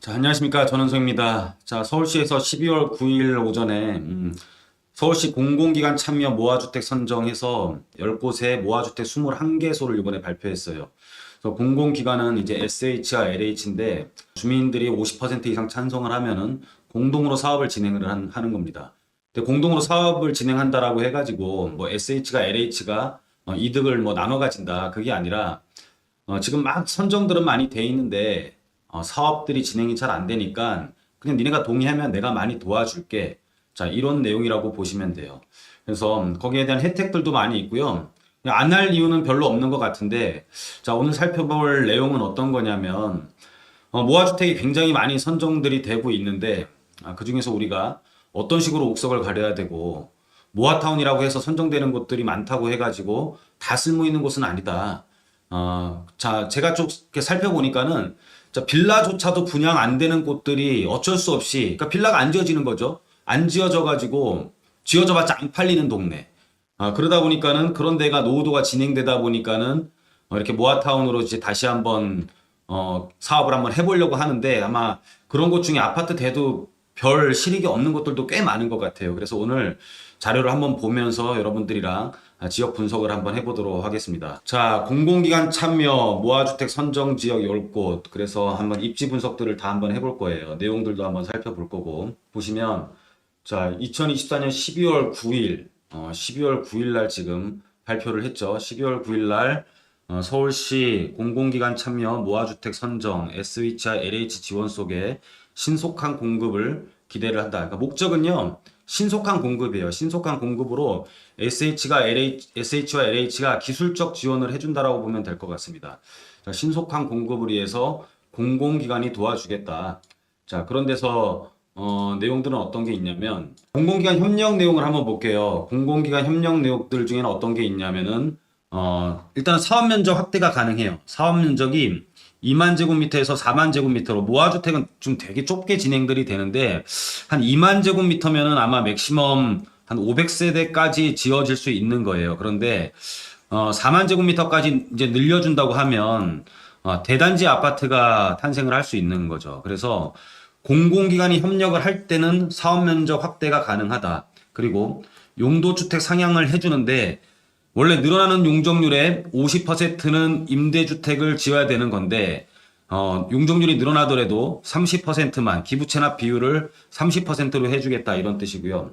자, 안녕하십니까. 전원석입니다. 자, 서울시에서 12월 9일 오전에, 음, 서울시 공공기관 참여 모아주택 선정해서 10곳에 모아주택 21개소를 이번에 발표했어요. 공공기관은 이제 SH와 LH인데 주민들이 50% 이상 찬성을 하면은 공동으로 사업을 진행을 한- 하는 겁니다. 근데 공동으로 사업을 진행한다라고 해가지고 뭐 SH가 LH가 어, 이득을 뭐 나눠 가진다. 그게 아니라 어, 지금 막 선정들은 많이 돼 있는데 어, 사업들이 진행이 잘 안 되니까 그냥 니네가 동의하면 내가 많이 도와줄게. 자, 이런 내용이라고 보시면 돼요. 그래서 음, 거기에 대한 혜택들도 많이 있고요. 안 할 이유는 별로 없는 것 같은데 자, 오늘 살펴볼 내용은 어떤 거냐면 어, 모아주택이 굉장히 많이 선정들이 되고 있는데 아, 그 중에서 우리가 어떤 식으로 옥석을 가려야 되고 모아타운이라고 해서 선정되는 곳들이 많다고 해가지고 다 쓸모 있는 곳은 아니다. 어, 자, 제가 좀 이렇게 살펴보니까는 자, 빌라조차도 분양 안 되는 곳들이 어쩔 수 없이, 그러니까 빌라가 안 지어지는 거죠. 안 지어져 가지고 지어져봤자 안 팔리는 동네. 아, 그러다 보니까는 그런 데가 노후도가 진행되다 보니까는 어, 이렇게 모아타운으로 이제 다시 한번 어, 사업을 한번 해보려고 하는데 아마 그런 곳 중에 아파트 대도 별 실익이 없는 곳들도 꽤 많은 것 같아요. 그래서 오늘 자료를 한번 보면서 여러분들이랑 아, 지역 분석을 한번 해보도록 하겠습니다. 자, 공공기관 참여 모아주택 선정 지역 10곳. 그래서 한번 입지 분석들을 다 한번 해볼 거예요. 내용들도 한번 살펴볼 거고. 보시면, 자, 2024년 12월 9일, 어, 12월 9일 날 지금 발표를 했죠. 12월 9일 날 어, 서울시 공공기관 참여 모아주택 선정 SH와 LH 지원 속에 신속한 공급을 기대를 한다. 그러니까 목적은요, 신속한 공급이에요. 신속한 공급으로 SH가 LH, SH와 LH가 기술적 지원을 해준다라고 보면 될 것 같습니다. 자, 신속한 공급을 위해서 공공기관이 도와주겠다. 자, 그런 데서 어, 내용들은 어떤 게 있냐면 공공기관 협력 내용을 한번 볼게요. 공공기관 협력 내용들 중에는 어떤 게 있냐면은 어, 일단 사업 면적 확대가 가능해요. 사업 면적이 2만 제곱미터에서 4만 제곱미터로 모아주택은 좀 되게 좁게 진행들이 되는데 한 2만 제곱미터면은 아마 맥시멈 한 500세대까지 지어질 수 있는 거예요. 그런데 어, 4만 제곱미터까지 이제 늘려준다고 하면 어, 대단지 아파트가 탄생을 할 수 있는 거죠. 그래서 공공기관이 협력을 할 때는 사업 면적 확대가 가능하다. 그리고 용도주택 상향을 해주는데 원래 늘어나는 용적률의 50%는 임대주택을 지어야 되는 건데 어, 용적률이 늘어나더라도 30%만 기부 체납 비율을 30%로 해주겠다 이런 뜻이고요.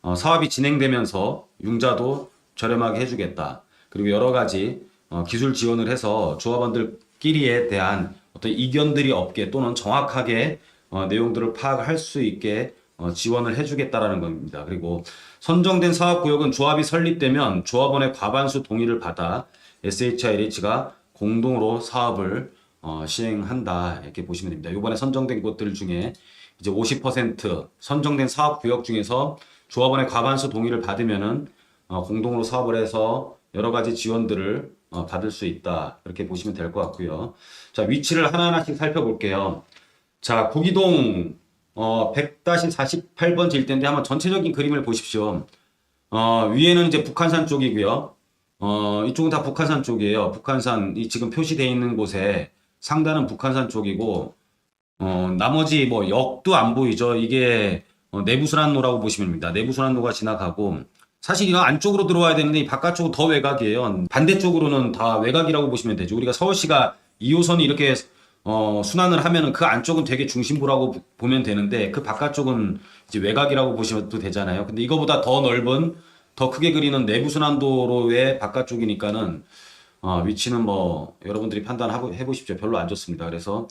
어, 사업이 진행되면서 융자도 저렴하게 해주겠다. 그리고 여러 가지 어, 기술 지원을 해서 조합원들끼리에 대한 어떤 이견들이 없게 또는 정확하게 어, 내용들을 파악할 수 있게 어, 지원을 해주겠다라는 겁니다. 그리고 선정된 사업구역은 조합이 설립되면 조합원의 과반수 동의를 받아 SHILH가 공동으로 사업을 어, 시행한다 이렇게 보시면 됩니다. 이번에 선정된 곳들 중에 이제 50% 선정된 사업구역 중에서 조합원의 과반수 동의를 받으면은 어, 공동으로 사업을 해서 여러 가지 지원들을 어, 받을 수 있다 이렇게 보시면 될 것 같고요. 자 위치를 하나하나씩 살펴볼게요. 자, 고기동 어 100-48번지 일대인데 한번 전체적인 그림을 보십시오. 어, 위에는 이제 북한산 쪽이고요. 어, 이쪽은 다 북한산 쪽이에요. 북한산 이 지금 표시되어 있는 곳에 상단은 북한산 쪽이고 어, 나머지 뭐 역도 안 보이죠. 이게 어, 내부순환로라고 보시면 됩니다. 내부순환로가 지나가고 사실 이거 안쪽으로 들어와야 되는데 이 바깥쪽은 더 외곽이에요. 반대쪽으로는 다 외곽이라고 보시면 되죠. 우리가 서울시가 2호선이 이렇게 어, 순환을 하면은 그 안쪽은 되게 중심부라고 보- 보면 되는데 그 바깥쪽은 이제 외곽이라고 보시면 되잖아요. 근데 이거보다 더 넓은 더 크게 그리는 내부 순환도로의 바깥쪽이니까는 어, 위치는 뭐 여러분들이 판단해 보십시오. 별로 안 좋습니다. 그래서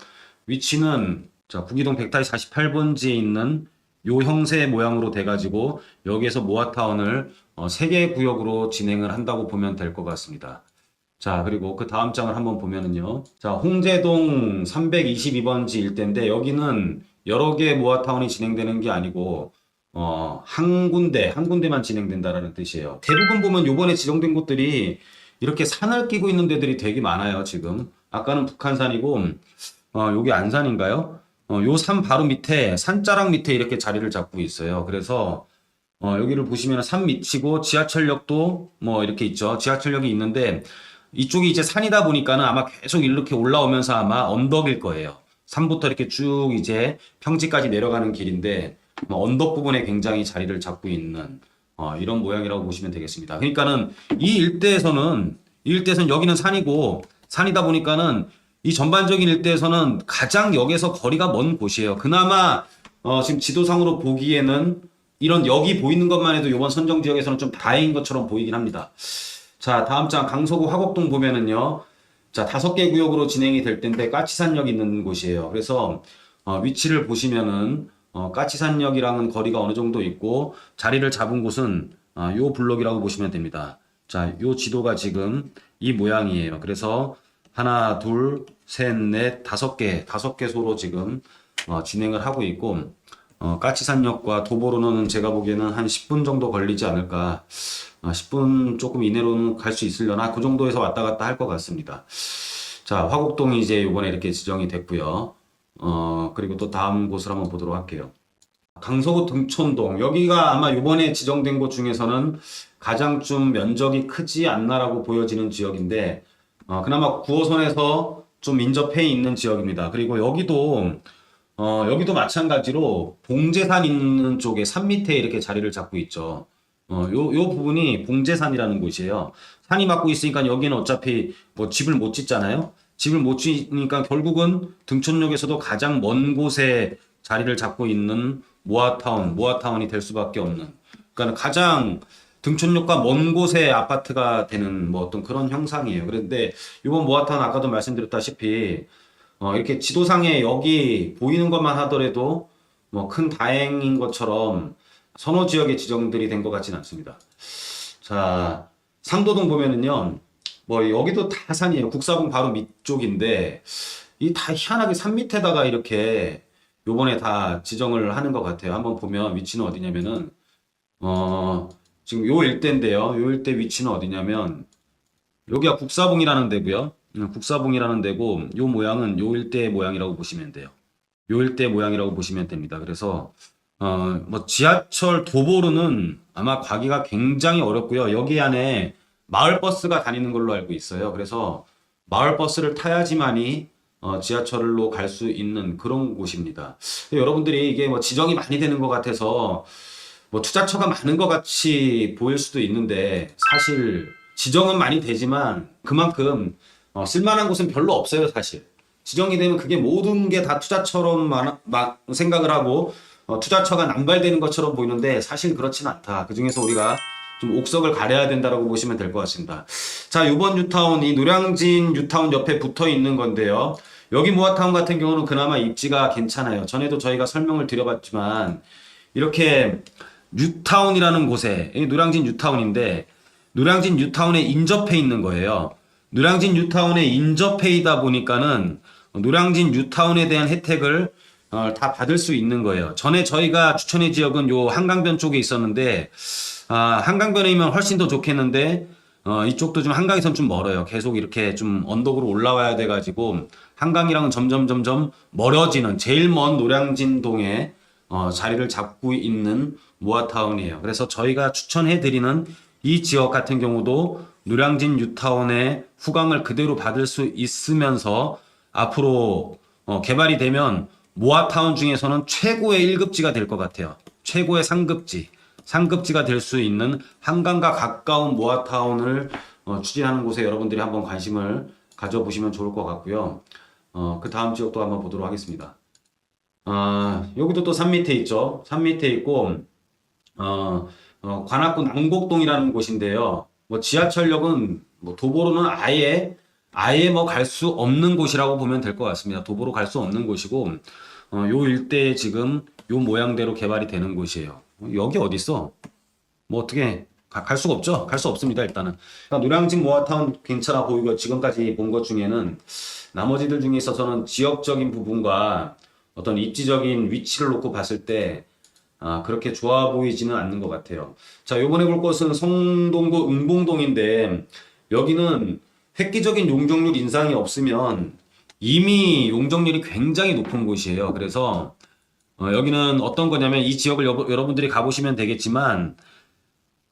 위치는 자, 구기동 148번지에 있는 요 형태 모양으로 돼가지고 여기에서 모아타운을 어, 세개 구역으로 진행을 한다고 보면 될 것 같습니다. 자, 그리고 그 다음 장을 한번 보면은요. 자, 홍제동 322번지 일대인데 여기는 여러 개 모아타운이 진행되는 게 아니고 어, 한 군데, 한 군데만 진행된다라는 뜻이에요. 대부분 보면 요번에 지정된 곳들이 이렇게 산을 끼고 있는 데들이 되게 많아요, 지금. 아까는 북한산이고, 어, 여기 안산인가요? 어, 요 산 바로 밑에, 산자락 밑에 이렇게 자리를 잡고 있어요. 그래서, 어, 여기를 보시면 산 밑이고 지하철역도 뭐 이렇게 있죠. 지하철역이 있는데, 이쪽이 이제 산이다 보니까는 아마 계속 이렇게 올라오면서 아마 언덕일 거예요. 산부터 이렇게 쭉 이제 평지까지 내려가는 길인데 뭐 언덕 부분에 굉장히 자리를 잡고 있는 어, 이런 모양이라고 보시면 되겠습니다. 그러니까는 이 일대에서는 이 일대에서는 여기는 산이고 산이다 보니까는 이 전반적인 일대에서는 가장 역에서 거리가 먼 곳이에요. 그나마 어, 지금 지도상으로 보기에는 이런 여기 보이는 것만 해도 이번 선정 지역에서는 좀 다행인 것처럼 보이긴 합니다. 자, 다음 장 강서구 화곡동 보면은요. 자, 다섯 개 구역으로 진행이 될 텐데 까치산역 있는 곳이에요. 그래서 어, 위치를 보시면은 어, 까치산역이랑은 거리가 어느 정도 있고 자리를 잡은 곳은 어, 요 블록이라고 보시면 됩니다. 자, 요 지도가 지금 이 모양이에요. 그래서 하나, 둘, 셋, 넷, 다섯 개, 다섯 개소로 지금 어, 진행을 하고 있고 어, 까치산역과 도보로는 제가 보기에는 한 10분 정도 걸리지 않을까. 어, 10분 조금 이내로는 갈 수 있으려나 그 정도에서 왔다 갔다 할 것 같습니다. 자, 화곡동이 이제 이번에 이렇게 지정이 됐고요. 어, 그리고 또 다음 곳을 한번 보도록 할게요. 강서구 등촌동 여기가 아마 이번에 지정된 곳 중에서는 가장 좀 면적이 크지 않나라고 보여지는 지역인데 어, 그나마 9호선에서 좀 인접해 있는 지역입니다. 그리고 여기도 어, 여기도 마찬가지로 봉제산 있는 쪽에 산 밑에 이렇게 자리를 잡고 있죠. 어, 요, 요 부분이 봉제산이라는 곳이에요. 산이 막고 있으니까 여기는 어차피 뭐 집을 못 짓잖아요. 집을 못 짓으니까 결국은 등촌역에서도 가장 먼 곳에 자리를 잡고 있는 모아타운, 모아타운이 될 수밖에 없는. 그러니까 가장 등촌역과 먼 곳에 아파트가 되는 뭐 어떤 그런 형상이에요. 그런데 이번 모아타운 아까도 말씀드렸다시피 어, 이렇게 지도상에 여기 보이는 것만 하더라도 뭐 큰 다행인 것처럼 선호 지역의 지정들이 된 것 같지는 않습니다. 자, 상도동 보면은요, 뭐 여기도 다 산이에요. 국사봉 바로 밑쪽인데 이 다 희한하게 산 밑에다가 이렇게 요번에 다 지정을 하는 것 같아요. 한번 보면 위치는 어디냐면은 어 지금 요 일대인데요. 요 일대 위치는 어디냐면 여기가 국사봉이라는 데고요. 음, 국사봉이라는 데고 요 모양은 요 일대 모양이라고 보시면 돼요. 요 일대 모양이라고 보시면 됩니다. 그래서 어, 뭐 지하철 도보로는 아마 가기가 굉장히 어렵고요. 여기 안에 마을 버스가 다니는 걸로 알고 있어요. 그래서 마을 버스를 타야지만이 어, 지하철로 갈 수 있는 그런 곳입니다. 여러분들이 이게 뭐 지정이 많이 되는 것 같아서 뭐 투자처가 많은 것 같이 보일 수도 있는데 사실 지정은 많이 되지만 그만큼 어, 쓸만한 곳은 별로 없어요, 사실. 지정이 되면 그게 모든 게 다 투자처럼 마- 마- 생각을 하고 어, 투자처가 남발되는 것처럼 보이는데 사실 그렇진 않다. 그 중에서 우리가 좀 옥석을 가려야 된다라고 보시면 될 것 같습니다. 자, 이번 뉴타운, 이 노량진 뉴타운 옆에 붙어 있는 건데요. 여기 모아타운 같은 경우는 그나마 입지가 괜찮아요. 전에도 저희가 설명을 드려봤지만 이렇게 뉴타운이라는 곳에 이 노량진 뉴타운인데 노량진 뉴타운에 인접해 있는 거예요. 노량진 뉴타운에 인접해 있다 보니까는 노량진 뉴타운에 대한 혜택을 어, 다 받을 수 있는 거예요. 전에 저희가 추천의 지역은 요 한강변 쪽에 있었는데 아, 한강변이면 훨씬 더 좋겠는데 어, 이쪽도 좀 한강에선 좀 멀어요. 계속 이렇게 좀 언덕으로 올라와야 돼가지고 한강이랑은 점점 점점 멀어지는 제일 먼 노량진동에 어, 자리를 잡고 있는 모아타운이에요. 그래서 저희가 추천해드리는 이 지역 같은 경우도 노량진 뉴타운의 후광을 그대로 받을 수 있으면서 앞으로 어, 개발이 되면 모아타운 중에서는 최고의 1급지가 될 것 같아요. 최고의 상급지, 상급지가 될 수 있는 한강과 가까운 모아타운을 어, 추진하는 곳에 여러분들이 한번 관심을 가져보시면 좋을 것 같고요. 어, 그 다음 지역도 한번 보도록 하겠습니다. 아, 여기도 또 산 밑에 있죠. 산 밑에 있고, 어, 어, 관악구 남곡동이라는 곳인데요. 뭐 지하철역은 뭐 도보로는 아예 아예 뭐 갈 수 없는 곳이라고 보면 될 것 같습니다. 도보로 갈 수 없는 곳이고, 어, 요 일대에 지금 요 모양대로 개발이 되는 곳이에요. 어, 여기 어디 있어? 뭐 어떻게 가- 갈 수가 없죠. 갈 수 없습니다. 일단은 그러니까 노량진 모아타운 괜찮아 보이고 지금까지 본 것 중에는 나머지들 중에 있어서는 지역적인 부분과 어떤 입지적인 위치를 놓고 봤을 때 아, 그렇게 좋아 보이지는 않는 것 같아요. 자, 요번에 볼 곳은 성동구 응봉동인데 여기는 획기적인 용적률 인상이 없으면 이미 용적률이 굉장히 높은 곳이에요. 그래서 어, 여기는 어떤 거냐면 이 지역을 여러, 여러분들이 가보시면 되겠지만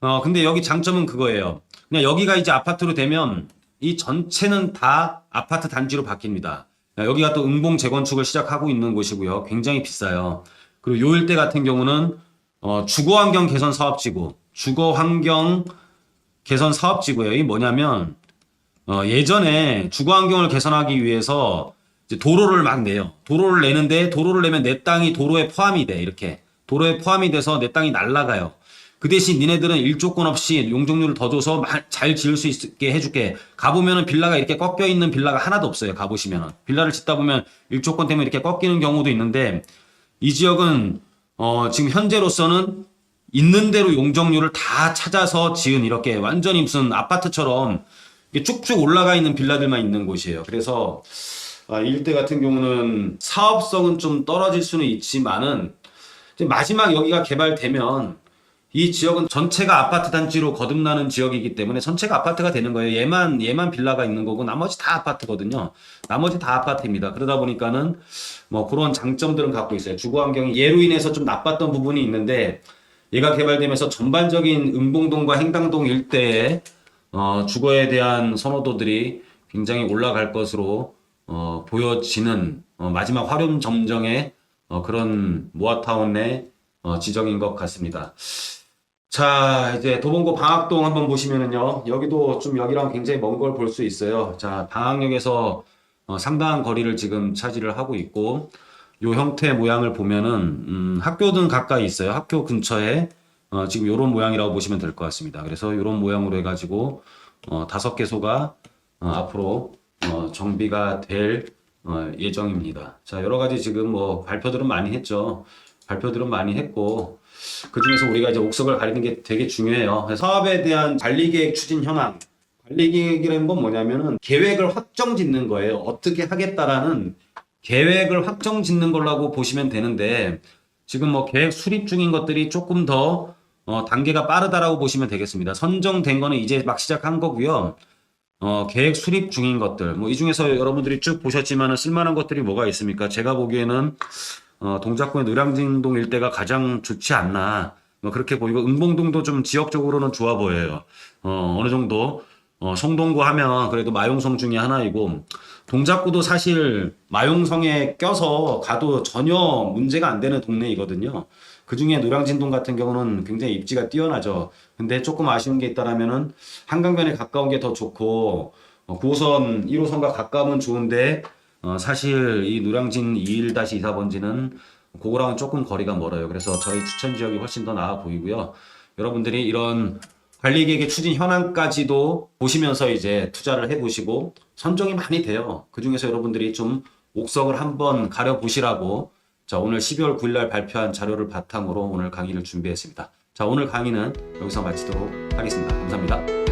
어, 근데 여기 장점은 그거예요. 그냥 여기가 이제 아파트로 되면 이 전체는 다 아파트 단지로 바뀝니다. 자, 여기가 또 응봉 재건축을 시작하고 있는 곳이고요. 굉장히 비싸요. 그리고 요 일대 같은 경우는 어, 주거환경 개선 사업지구, 주거환경 개선 사업지구예요. 이 뭐냐면 어, 예전에 주거환경을 개선하기 위해서 도로를 막 내요. 도로를 내는데 도로를 내면 내 땅이 도로에 포함이 돼. 이렇게 도로에 포함이 돼서 내 땅이 날라가요. 그 대신 니네들은 일조권 없이 용적률을 더 줘서 마- 잘 지을 수 있게 해줄게. 가보면은 빌라가 이렇게 꺾여 있는 빌라가 하나도 없어요. 가보시면은 빌라를 짓다 보면 일조권 때문에 이렇게 꺾이는 경우도 있는데 이 지역은 어, 지금 현재로서는 있는 대로 용적률을 다 찾아서 지은 이렇게 완전히 무슨 아파트처럼 쭉쭉 올라가 있는 빌라들만 있는 곳이에요. 그래서 아, 이 일대 같은 경우는 사업성은 좀 떨어질 수는 있지만은 마지막 여기가 개발되면 이 지역은 전체가 아파트 단지로 거듭나는 지역이기 때문에 전체가 아파트가 되는 거예요. 얘만 얘만 빌라가 있는 거고 나머지 다 아파트거든요. 나머지 다 아파트입니다. 그러다 보니까는 뭐 그런 장점들은 갖고 있어요. 주거 환경이 얘로 인해서 좀 나빴던 부분이 있는데 얘가 개발되면서 전반적인 은봉동과 행당동 일대에 어, 주거에 대한 선호도들이 굉장히 올라갈 것으로 어, 보여지는 어, 마지막 화렴 점정의 어, 그런 모아타운의 어, 지정인 것 같습니다. 자, 이제 도봉구 방학동 한번 보시면은요, 여기도 좀 여기랑 굉장히 먼 걸 볼 수 있어요. 자, 방학역에서 어, 상당한 거리를 지금 차지를 하고 있고, 요 형태 모양을 보면은, 음, 학교든 가까이 있어요. 학교 근처에, 어, 지금 요런 모양이라고 보시면 될 것 같습니다. 그래서 요런 모양으로 해 가지고, 어, 다섯 개소가, 어, 앞으로, 어, 정비가 될, 어, 예정입니다. 자, 여러 가지 지금 뭐 발표들은 많이 했죠. 발표들은 많이 했고, 그 중에서 우리가 이제 옥석을 가리는 게 되게 중요해요. 그래서 사업에 대한 관리 계획 추진 현황. 관리 계획이라는 건 뭐냐면은 계획을 확정 짓는 거예요. 어떻게 하겠다라는 계획을 확정 짓는 걸라고 보시면 되는데 지금 뭐 계획 수립 중인 것들이 조금 더 어, 단계가 빠르다라고 보시면 되겠습니다. 선정된 거는 이제 막 시작한 거고요. 어, 계획 수립 중인 것들. 뭐 이 중에서 여러분들이 쭉 보셨지만은 쓸만한 것들이 뭐가 있습니까? 제가 보기에는 어, 동작구의 노량진동 일대가 가장 좋지 않나. 뭐 그렇게 보이고 은봉동도 좀 지역적으로는 좋아 보여요. 어, 어느 정도 어, 성동구 하면 그래도 마용성 중에 하나이고 동작구도 사실 마용성에 껴서 가도 전혀 문제가 안 되는 동네이거든요. 그 중에 노량진동 같은 경우는 굉장히 입지가 뛰어나죠. 근데 조금 아쉬운 게 있다라면은 한강변에 가까운 게 더 좋고 어, 9호선 1호선과 가까우면 좋은데 어, 사실 이 노량진 21-24번지는 그거랑은 조금 거리가 멀어요. 그래서 저희 추천 지역이 훨씬 더 나아 보이고요. 여러분들이 이런 관리 계획의 추진 현황까지도 보시면서 이제 투자를 해보시고 선정이 많이 돼요. 그 중에서 여러분들이 좀 옥석을 한번 가려보시라고 자, 오늘 12월 9일 날 발표한 자료를 바탕으로 오늘 강의를 준비했습니다. 자, 오늘 강의는 여기서 마치도록 하겠습니다. 감사합니다.